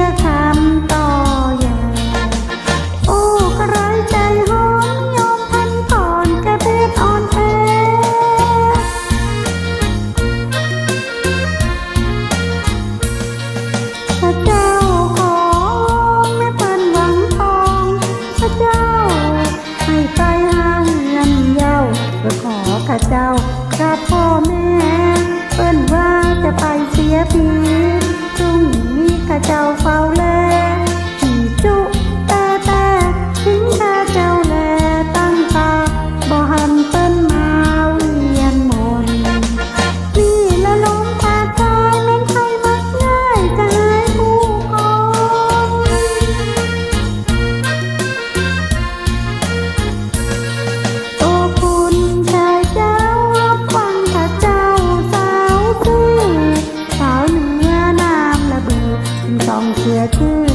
ชื่อคำต่ออย่างโอ้กระไรใจหอมยอมพันผ่อนกระเพชรอ่อนแอพระเจ้าของแม่เปิ้นหวังทองพระเจ้า ให้ไปห้างเงินเย้าเพื่อขอข้าเจ้ากับพ่อแม่เปิ้นว่าจะไปเสียทีพรุ่งนี้ 上写着。